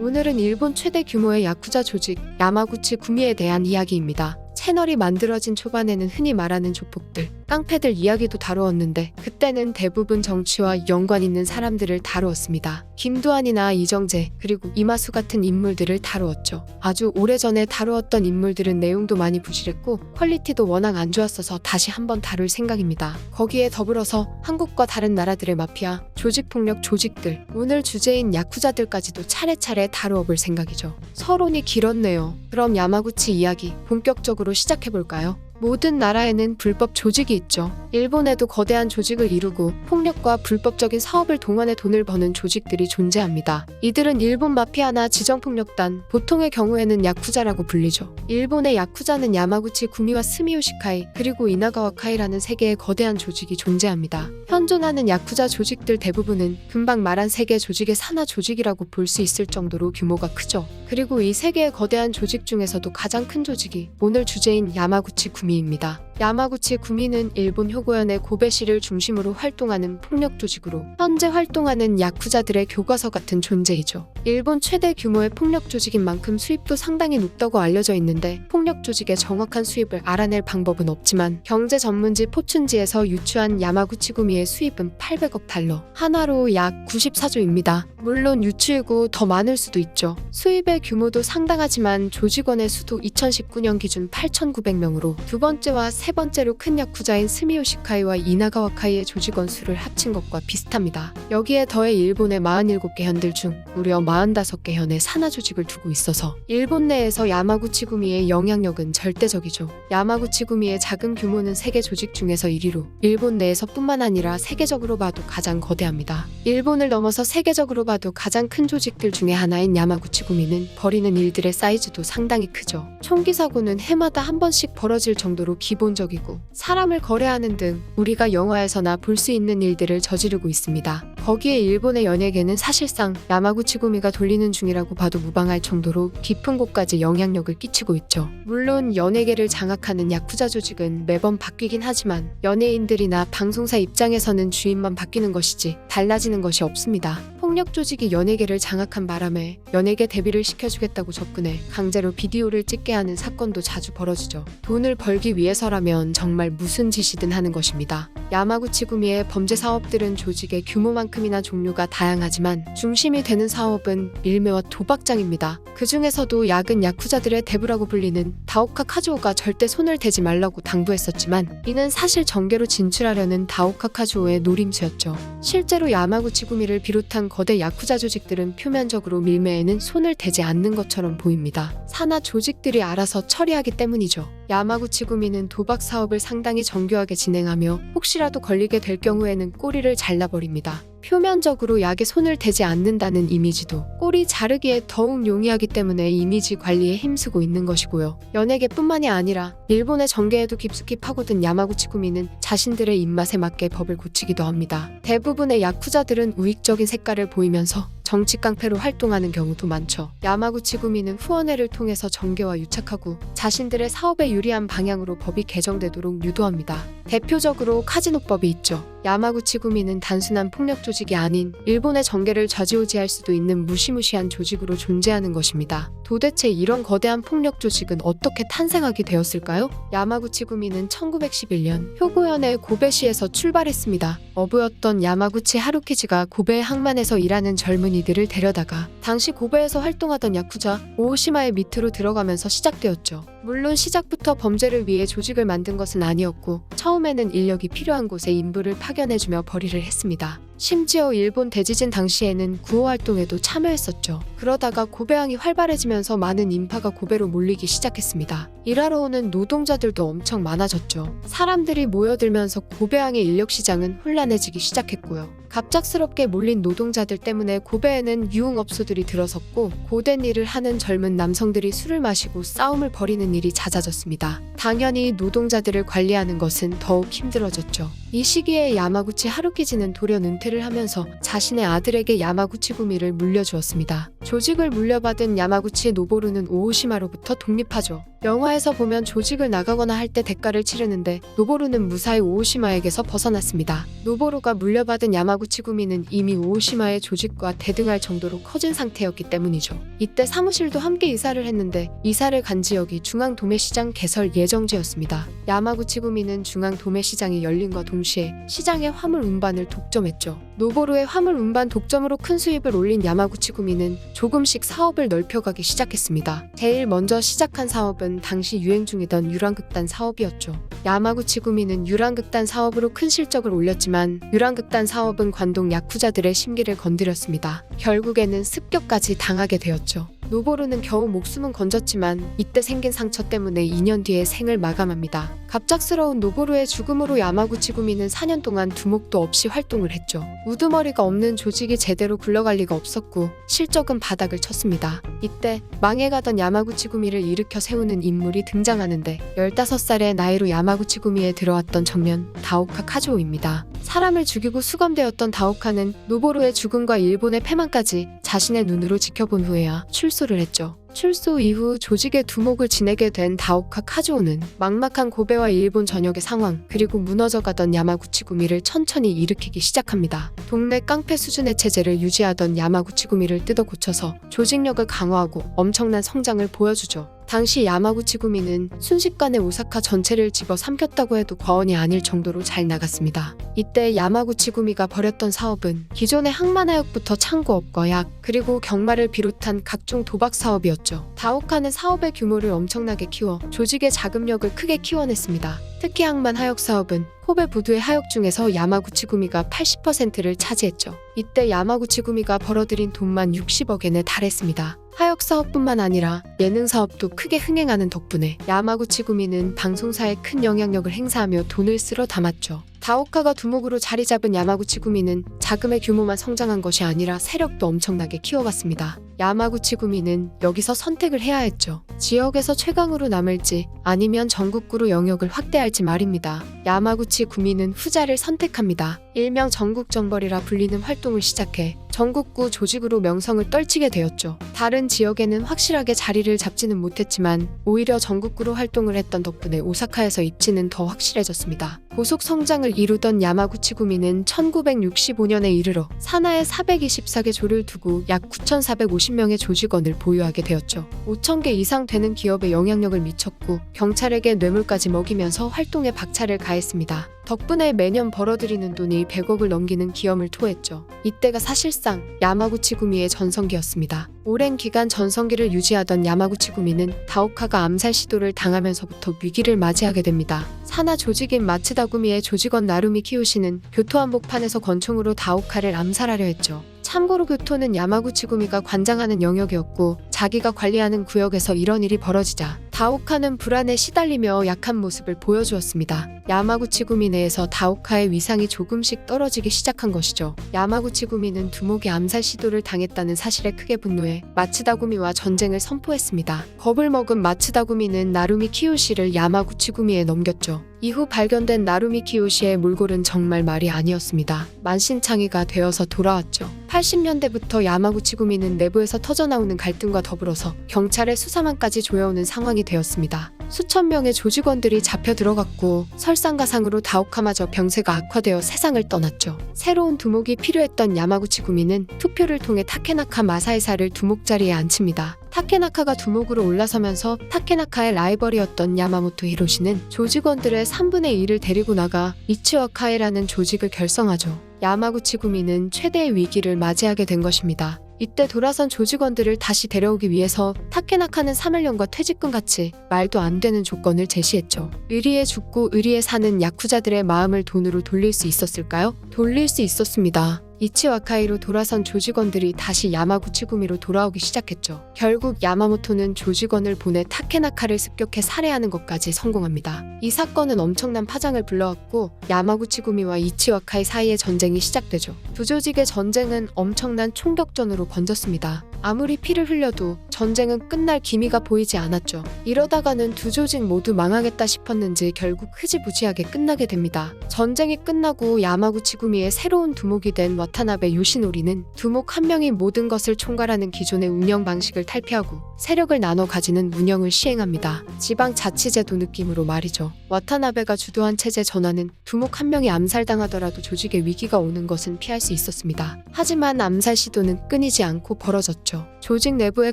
오늘은 일본 최대 규모의 야쿠자 조직 야마구치 구미에 대한 이야기입니다. 채널이 만들어진 초반에는 흔히 말하는 조폭들, 깡패들 이야기도 다루었는데 그때는 대부분 정치와 연관 있는 사람들을 다루었습니다. 김두한이나 이정재 그리고 이마수 같은 인물들을 다루었죠. 아주 오래전에 다루었던 인물들은 내용도 많이 부실했고 퀄리티도 워낙 안 좋았어서 다시 한번 다룰 생각입니다. 거기에 더불어서 한국과 다른 나라들의 마피아, 조직폭력 조직들, 오늘 주제인 야쿠자들까지도 차례차례 다루어 볼 생각이죠. 서론이 길었네요. 그럼 야마구치 이야기 본격적으로 시작해볼까요? 모든 나라에는 불법 조직이 있죠. 일본에도 거대한 조직을 이루고 폭력과 불법적인 사업을 동원해 돈을 버는 조직들이 존재합니다. 이들은 일본 마피아나 지정폭력단, 보통의 경우에는 야쿠자라고 불리죠. 일본의 야쿠자는 야마구치 구미와 스미요시카이, 그리고 이나가와 카이라는 세 개의 거대한 조직이 존재합니다. 현존하는 야쿠자 조직들 대부분은 금방 말한 세개 조직의 산하 조직이라고 볼 수 있을 정도로 규모가 크죠. 그리고 이세 개의 거대한 조직 중에서도 가장 큰 조직이 오늘 주제인 야마구치 구미입니다. 야마구치 구미는 일본 효고현의 고베시를 중심으로 활동하는 폭력 조직으로 현재 활동하는 야쿠자들의 교과서 같은 존재이죠. 일본 최대 규모의 폭력 조직인 만큼 수입도 상당히 높다고 알려져 있는데 폭력 조직의 정확한 수입을 알아낼 방법은 없지만 경제 전문지 포춘지에서 유추한 야마구치 구미의 수입은 800억 달러, 하나로 약 94조입니다. 물론 유추이고 더 많을 수도 있죠. 수입의 규모도 상당하지만 조직원의 수도 2019년 기준 8,900명으로 두 번째와 세 번째로 큰 야쿠자인 스미요시카이와 이나가와카이의 조직원 수를 합친 것과 비슷합니다. 여기에 더해 일본의 47개 현들 중 무려 45개 현의 산하 조직을 두고 있어서 일본 내에서 야마구치 구미의 영향력은 절대적이죠. 야마구치 구미의 작은 규모는 세계 조직 중에서 1위로 일본 내에서뿐만 아니라 세계적으로 봐도 가장 거대합니다. 일본을 넘어서 세계적으로 봐도 가장 큰 조직들 중에 하나인 야마구치 구미는 벌이는 일들의 사이즈도 상당히 크죠. 총기 사고는 해마다 한 번씩 벌어질 정도로 기본적이고 사람을 거래하는 등 우리가 영화에서나 볼 수 있는 일들을 저지르고 있습니다. 거기에 일본의 연예계는 사실상 야마구치 구미가 돌리는 중이라고 봐도 무방할 정도로 깊은 곳까지 영향력을 끼치고 있죠. 물론 연예계를 장악하는 야쿠자 조직은 매번 바뀌긴 하지만 연예인들이나 방송사 입장에서는 주인만 바뀌는 것이지 달라지는 것이 없습니다. 폭력 조직이 연예계를 장악한 바람에 연예계 데뷔를 시켜주겠다고 접근해 강제로 비디오를 찍게 하는 사건도 자주 벌어지죠. 돈을 벌기 위해서라면 정말 무슨 짓이든 하는 것입니다. 야마구치 구미의 범죄 사업들은 조직의 규모만큼이나 종류가 다양하지만 중심이 되는 사업은 밀매와 도박장입니다. 그 중에서도 야근 야쿠자들의 대부라고 불리는 다오카 카즈오가 절대 손을 대지 말라고 당부했었지만 이는 사실 정계로 진출하려는 다오카 카즈오의 노림수였죠. 실제로 야마구치 구미를 비롯한 거대 야쿠자 조직들은 표면적으로 밀매에는 손을 대지 않는 것처럼 보입니다. 산하 조직들이 알아서 처리하기 때문이죠. 야마구치 구미는 도박 사업을 상당히 정교하게 진행하며 혹시라도 걸리게 될 경우에는 꼬리를 잘라버립니다. 표면적으로 약에 손을 대지 않는다는 이미지도 꼬리 자르기에 더욱 용이하기 때문에 이미지 관리에 힘쓰고 있는 것이고요. 연예계뿐만이 아니라 일본의 정계에도 깊숙이 파고든 야마구치 구미는 자신들의 입맛에 맞게 법을 고치기도 합니다. 대부분의 야쿠자들은 우익적인 색깔을 보이면서 정치 깡패로 활동하는 경우도 많죠. 야마구치 구미는 후원회를 통해서 정계와 유착하고 자신들의 사업에 유리한 방향으로 법이 개정되도록 유도합니다. 대표적으로 카지노법이 있죠. 야마구치 구미는 단순한 폭력 조직이 아닌 일본의 정계를 좌지우지할 수도 있는 무시무시한 조직으로 존재하는 것입니다. 도대체 이런 거대한 폭력 조직은 어떻게 탄생하게 되었을까요? 야마구치 구미는 1911년 효고현의 고베시에서 출발했습니다. 어부였던 야마구치 하루키지가 고베 항만에서 일하는 젊은이 들을 데려다가 당시 고베에서 활동하던 야쿠자 오오시마의 밑으로 들어가면서 시작되었죠. 물론 시작부터 범죄를 위해 조직을 만든 것은 아니었고 처음에는 인력이 필요한 곳에 인부를 파견해주며 벌이를 했습니다. 심지어 일본 대지진 당시에는 구호 활동에도 참여했었죠. 그러다가 고배항이 활발해지면서 많은 인파가 고배로 몰리기 시작했습니다. 일하러 오는 노동자들도 엄청 많아졌죠. 사람들이 모여들면서 고배항의 인력 시장은 혼란해지기 시작했고요. 갑작스럽게 몰린 노동자들 때문에 고배에는 유흥업소들이 들어섰고 고된 일을 하는 젊은 남성들이 술을 마시고 싸움을 벌이는 일이 잦아졌습니다. 당연히 노동자들을 관리하는 것은 더욱 힘들어졌죠. 이 시기에 야마구치 하루키지는 돌연 은퇴를 하면서 자신의 아들에게 야마구치 구미를 물려주었습니다. 조직을 물려받은 야마구치 노보루는 오오시마로부터 독립하죠. 영화에서 보면 조직을 나가거나 할 때 대가를 치르는데 노보루는 무사히 오오시마에게서 벗어났습니다. 노보루가 물려받은 야마구치 구미는 이미 오오시마의 조직과 대등할 정도로 커진 상태였기 때문이죠. 이때 사무실도 함께 이사를 했는데 이사를 간 지역이 중앙 도매시장 개설 예정지였습니다. 야마구치 구미는 중앙 도매시장이 열린과 동시에 시장의 화물 운반을 독점했죠. 노보루의 화물 운반 독점으로 큰 수입을 올린 야마구치 구미는 조금씩 사업을 넓혀가기 시작했습니다. 제일 먼저 시작한 사업은 당시 유행 중이던 유랑극단 사업이었죠. 야마구치 구미는 유랑극단 사업으로 큰 실적을 올렸지만 유랑극단 사업은 관동 야쿠자들의 심기를 건드렸습니다. 결국에는 습격까지 당하게 되었죠. 노보루는 겨우 목숨은 건졌지만 이때 생긴 상처 때문에 2년 뒤에 생을 마감합니다. 갑작스러운 노보루의 죽음으로 야마구치 구미는 4년 동안 두목도 없이 활동을 했죠. 우두머리가 없는 조직이 제대로 굴러갈 리가 없었고 실적은 바닥을 쳤습니다. 이때 망해가던 야마구치 구미를 일으켜 세우는 인물이 등장하는데 15살의 나이로 야마구치 구미에 들어왔던 청년 다오카 카조우입니다. 사람을 죽이고 수감되었던 다오카는 노보루의 죽음과 일본의 패망까지 자신의 눈으로 지켜본 후에야 출소를 했죠. 출소 이후 조직의 두목을 지내게 된 다오카 카조우는 막막한 고베와 일본 전역의 상황 그리고 무너져가던 야마구치 구미를 천천히 일으키기 시작합니다. 동네 깡패 수준의 체제를 유지하던 야마구치 구미를 뜯어 고쳐서 조직력을 강화하고 엄청난 성장을 보여주죠. 당시 야마구치 구미는 순식간에 오사카 전체를 집어 삼켰다고 해도 과언이 아닐 정도로 잘 나갔습니다. 이때 야마구치 구미가 벌였던 사업은 기존의 항만하역부터 창고업과 약 그리고 경마를 비롯한 각종 도박 사업이었죠. 다오카는 사업의 규모를 엄청나게 키워 조직의 자금력을 크게 키워냈습니다. 특히 항만 하역 사업은 코베 부두의 하역 중에서 야마구치 구미가 80%를 차지했죠. 이때 야마구치 구미가 벌어들인 돈만 60억엔에 달했습니다. 하역 사업뿐만 아니라 예능 사업도 크게 흥행하는 덕분에 야마구치 구미는 방송사에 큰 영향력을 행사하며 돈을 쓸어 담았죠. 다오카가 두목으로 자리 잡은 야마구치 구미는 자금의 규모만 성장한 것이 아니라 세력도 엄청나게 키워갔습니다. 야마구치 구미는 여기서 선택을 해야 했죠. 지역에서 최강으로 남을지 아니면 전국구로 영역을 확대할지 말입니다. 야마구치 구미는 후자를 선택합니다. 일명 전국정벌이라 불리는 활동을 시작해 전국구 조직으로 명성을 떨치게 되었죠. 다른 지역에는 확실하게 자리를 잡지는 못했지만 오히려 전국구로 활동을 했던 덕분에 오사카에서 입지는 더 확실해졌습니다. 고속 성장을 이루던 야마구치 구미는 1965년에 이르러 산하에 424개 조를 두고 약 9,450명의 조직원을 보유하게 되었죠. 5,000개 이상 되는 기업에 영향력을 미쳤고 경찰에게 뇌물까지 먹이면서 활동에 박차를 가했습니다. 덕분에 매년 벌어들이는 돈이 100억을 넘기는 기염을 토했죠. 이때가 사실상 야마구치 구미의 전성기였습니다. 오랜 기간 전성기를 유지하던 야마구치 구미는 다오카가 암살 시도를 당하면서부터 위기를 맞이하게 됩니다. 산하 조직인 마츠다 구미의 조직원 나루미 키요시는 교토 한복판에서 권총으로 다오카를 암살하려 했죠. 참고로 교토는 야마구치 구미가 관장하는 영역이었고 자기가 관리하는 구역에서 이런 일이 벌어지자 다오카는 불안에 시달리며 약한 모습을 보여주었습니다. 야마구치 구미 내에서 다오카의 위상이 조금씩 떨어지기 시작한 것이죠. 야마구치 구미는 두목이 암살 시도를 당했다는 사실에 크게 분노해 마츠다 구미와 전쟁을 선포했습니다. 겁을 먹은 마츠다 구미는 나루미 키요시를 야마구치 구미에 넘겼죠. 이후 발견된 나루미 키요시의 몰골은 정말 말이 아니었습니다. 만신창이가 되어서 돌아왔죠. 80년대부터 야마구치 구미는 내부에서 터져나오는 갈등과 더불어서 경찰의 수사망까지 조여오는 상황이 되었습니다. 수천 명의 조직원들이 잡혀 들어갔고 설상가상으로 다오카마저 병세가 악화되어 세상을 떠났죠. 새로운 두목이 필요했던 야마구치 구미는 투표를 통해 타케나카 마사이사를 두목 자리에 앉힙니다. 타케나카가 두목으로 올라서면서 타케나카의 라이벌이었던 야마모토 히로시는 조직원들의 3분의 1을 데리고 나가 이치와 카에라는 조직을 결성하죠. 야마구치 구미는 최대의 위기를 맞이하게 된 것입니다. 이때 돌아선 조직원들을 다시 데려오기 위해서 타케나카는 3일령과 퇴직금 같이 말도 안 되는 조건을 제시했죠. 의리에 죽고 의리에 사는 야쿠자들의 마음을 돈으로 돌릴 수 있었을까요? 돌릴 수 있었습니다. 이치와카이로 돌아선 조직원들이 다시 야마구치 구미로 돌아오기 시작했죠. 결국 야마모토는 조직원을 보내 타케나카를 습격해 살해하는 것까지 성공합니다. 이 사건은 엄청난 파장을 불러왔고 야마구치 구미와 이치와카이 사이의 전쟁이 시작되죠. 두 조직의 전쟁은 엄청난 총격전으로 번졌습니다. 아무리 피를 흘려도 전쟁은 끝날 기미가 보이지 않았죠. 이러다가는 두 조직 모두 망하겠다 싶었는지 결국 흐지부지하게 끝나게 됩니다. 전쟁이 끝나고 야마구치 구미의 새로운 두목이 된 와타나베 요시노리는 두목 한 명이 모든 것을 총괄하는 기존의 운영 방식을 탈피하고 세력을 나눠 가지는 운영을 시행합니다. 지방 자치제도 느낌으로 말이죠. 와타나베가 주도한 체제 전환은 두목 한 명이 암살당하더라도 조직에 위기가 오는 것은 피할 수 있었습니다. 하지만 암살 시도는 끊이지 않고 벌어졌죠. 조직 내부의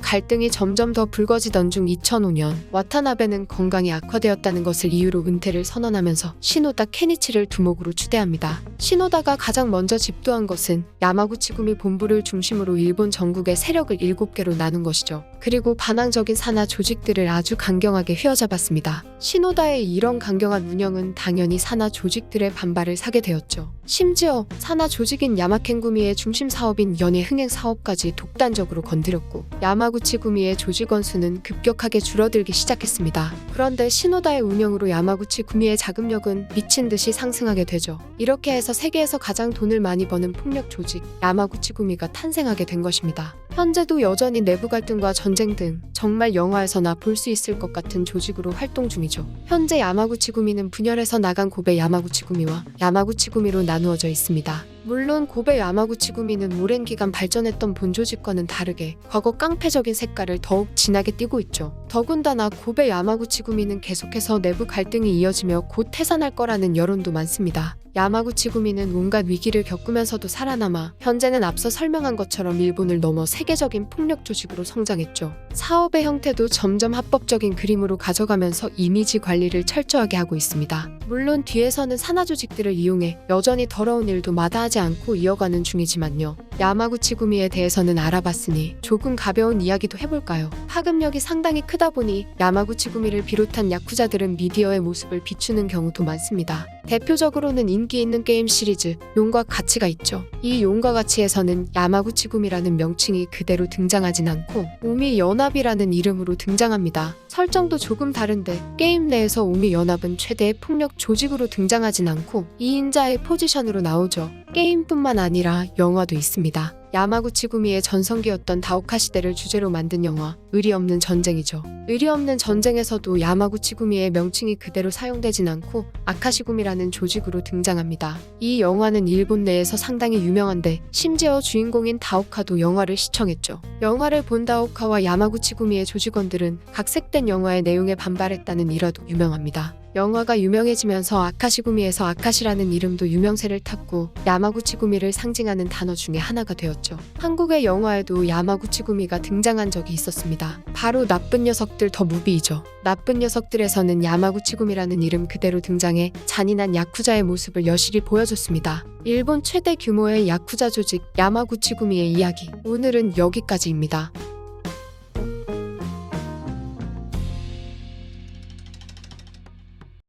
갈등이 점점 더 불거지던 중 2005년 와타나베는 건강이 악화되었다는 것을 이유로 은퇴를 선언하면서 시노다 케니치를 두목으로 추대합니다. 시노다가 가장 먼저 집도한 것은 야마구치구미 본부를 중심으로 일본 전국의 세력을 7개로 나눈 것이죠. 그리고 반항적인 산하 조직들을 아주 강경하게 휘어잡았습니다. 시노다의 이런 강경한 운영은 당연히 산하 조직들의 반발을 사게 되었죠. 심지어 산하 조직인 야마켄구미의 중심 사업인 연예 흥행 사업까지 독단적으로 건드렸고 야마구치 구미의 조직원 수는 급격하게 줄어들기 시작했습니다. 그런데 시노다의 운영으로 야마구치 구미의 자금력은 미친 듯이 상승하게 되죠. 이렇게 해서 세계에서 가장 돈을 많이 버는 폭력 조직 야마구치 구미가 탄생하게 된 것입니다. 현재도 여전히 내부 갈등과 전쟁 등 정말 영화에서나 볼 수 있을 것 같은 조직으로 활동 중이죠. 현재 야마구치 구미는 분열해서 나간 고베 야마구치 구미와 야마구치 구미로 나누어져 있습니다. 물론 고베 야마구치 구미는 오랜 기간 발전했던 본 조직과는 다르게 과거 깡패적인 색깔을 더욱 진하게 띠고 있죠. 더군다나 고베 야마구치 구미는 계속해서 내부 갈등이 이어지며 곧 해산할 거라는 여론도 많습니다. 야마구치 구미는 온갖 위기를 겪으면서도 살아남아 현재는 앞서 설명한 것처럼 일본을 넘어 세계적인 폭력 조직으로 성장했죠. 사업의 형태도 점점 합법적인 그림으로 가져가면서 이미지 관리를 철저하게 하고 있습니다. 물론 뒤에서는 산하 조직들을 이용해 여전히 더러운 일도 마다하지 않고 이어가는 중이지만요. 야마구치 구미에 대해서는 알아봤으니 조금 가벼운 이야기도 해볼까요? 파급력이 상당히 크다 보니 야마구치 구미를 비롯한 야쿠자들은 미디어의 모습을 비추는 경우도 많습니다. 대표적으로는 인기 있는 게임 시리즈 용과 가치가 있죠. 이 용과 가치에서는 야마구치 구미라는 명칭이 그대로 등장하진 않고 오미 연합이라는 이름으로 등장합니다. 설정도 조금 다른데 게임 내에서 오미 연합은 최대의 폭력 조직으로 등장하진 않고 2인자의 포지션으로 나오죠. 게임뿐만 아니라 영화도 있습니다. 야마구치 구미의 전성기였던 다오카 시대를 주제로 만든 영화 의리 없는 전쟁이죠. 의리 없는 전쟁에서도 야마구치 구미의 명칭이 그대로 사용되진 않고 아카시 구미라는 조직으로 등장합니다. 이 영화는 일본 내에서 상당히 유명한데 심지어 주인공인 다오카도 영화를 시청했죠. 영화를 본 다오카와 야마구치 구미의 조직원들은 각색된 영화의 내용에 반발했다는 일화도 유명합니다. 영화가 유명해지면서 아카시구미에서 아카시라는 이름도 유명세를 탔고 야마구치구미를 상징하는 단어 중에 하나가 되었죠. 한국의 영화에도 야마구치구미가 등장한 적이 있었습니다. 바로 나쁜 녀석들 더 무비이죠. 나쁜 녀석들에서는 야마구치구미라는 이름 그대로 등장해 잔인한 야쿠자의 모습을 여실히 보여줬습니다. 일본 최대 규모의 야쿠자 조직 야마구치구미의 이야기 오늘은 여기까지입니다.